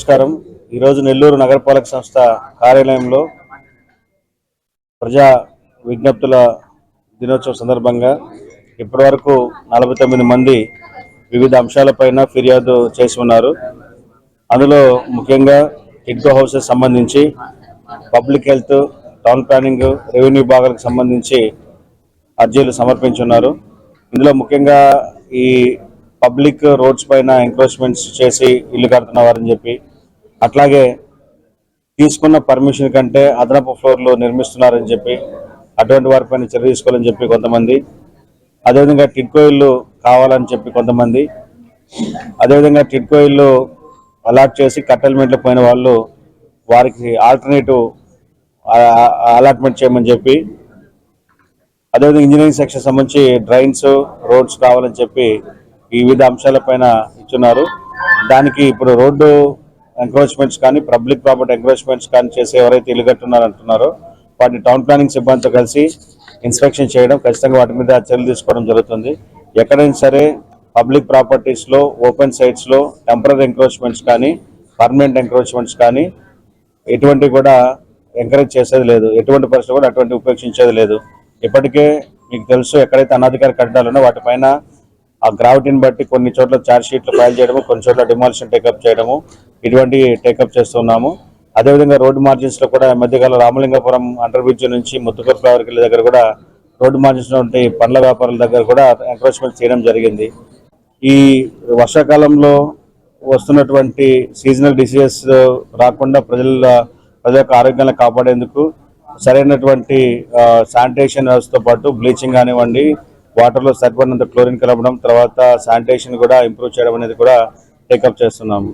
నమస్కారం. ఈరోజు నెల్లూరు నగరపాలక సంస్థ కార్యాలయంలో ప్రజా విజ్ఞప్తుల దినోత్సవం సందర్భంగా ఇప్పటివరకు నలభై తొమ్మిది మంది వివిధ అంశాలపైన ఫిర్యాదు చేసి ఉన్నారు. అందులో ముఖ్యంగా కిడ్కో హౌసెస్ సంబంధించి public health town planning revenue భాగాలకు సంబంధించి అర్జీలు సమర్పించున్నారు. ఇందులో ముఖ్యంగా ఈ పబ్లిక్ రోడ్స్ పైన ఎంక్రోచ్మెంట్స్ చేసి ఇల్లు కడుతున్నవారని చెప్పి అట్లాగే తీసుకున్న పర్మిషన్ కంటే అదనపు ఫ్లోర్లు నిర్మిస్తున్నారని చెప్పి అటువంటి వారిపైన చర్య తీసుకోవాలని చెప్పి కొంతమంది అదేవిధంగా టిడ్కో ఇల్లు కావాలని చెప్పి కొంతమంది అదేవిధంగా టిడ్కో ఇల్లు అలాట్ చేసి కట్టెల్మెంట్లు పోయిన వాళ్ళు వారికి ఆల్టర్నేటివ్ అలాట్మెంట్ చేయమని చెప్పి అదేవిధంగా ఇంజనీరింగ్ సెక్షన్ సంబంధించి డ్రైన్స్ రోడ్స్ కావాలని చెప్పి వివిధ అంశాలపైన ఇచ్చున్నారు. దానికి ఇప్పుడు రోడ్డు ఎంక్రోచ్మెంట్స్ కానీ పబ్లిక్ ప్రాపర్టీ ఎంక్రోచ్మెంట్స్ కానీ చేసి ఎవరైతే ఇల్లు కట్టున్నారు వాటిని టౌన్ ప్లానింగ్ సిబ్బందితో కలిసి ఇన్స్పెక్షన్ చేయడం ఖచ్చితంగా వాటి మీద చర్యలు తీసుకోవడం జరుగుతుంది. ఎక్కడైనా సరే పబ్లిక్ ప్రాపర్టీస్లో ఓపెన్ సైట్స్లో టెంపరీ ఎంక్రోచ్మెంట్స్ కానీ పర్మనెంట్ ఎంక్రోచ్మెంట్స్ కానీ ఎటువంటి కూడా ఎంకరేజ్ చేసేది లేదు. ఎటువంటి పరిస్థితి కూడా అటువంటి ఉపేక్షించేది లేదు. ఇప్పటికే మీకు తెలుసు ఎక్కడైతే అనాధికార కట్టడాలున్నా వాటిపైన ఆ గ్రావిటీని బట్టి కొన్ని చోట్ల ఛార్జ్ షీట్లు ఫైల్ చేయడము కొన్ని చోట్ల డిమాలిషన్ టేకప్ చేయడము ఇటువంటి టేకప్ చేస్తున్నాము. అదేవిధంగా రోడ్డు మార్జిన్స్లో కూడా మధ్యకాల మధ్యకాలం రామలింగపురం అండర్ బ్రిడ్జ్ నుంచి ముత్తుకూరు ఫ్లవర్కి దగ్గర కూడా రోడ్డు మార్జిన్స్లో పండ్ల వ్యాపారుల దగ్గర కూడా ఎంక్రోచ్మెంట్ చేయడం జరిగింది. ఈ వర్షాకాలంలో వస్తున్నటువంటి సీజనల్ డిసీజెస్ రాకుండా ప్రజల ప్రజల యొక్క ఆరోగ్యాన్ని కాపాడేందుకు సరైనటువంటి శానిటేషన్ వ్యవస్థతో పాటు బ్లీచింగ్ కానివ్వండి వాటర్లో సరిపడినంత క్లోరిన్ కలపడం తర్వాత శానిటేషన్ కూడా ఇంప్రూవ్ చేయడం అనేది కూడా టేకప్ చేస్తున్నాము.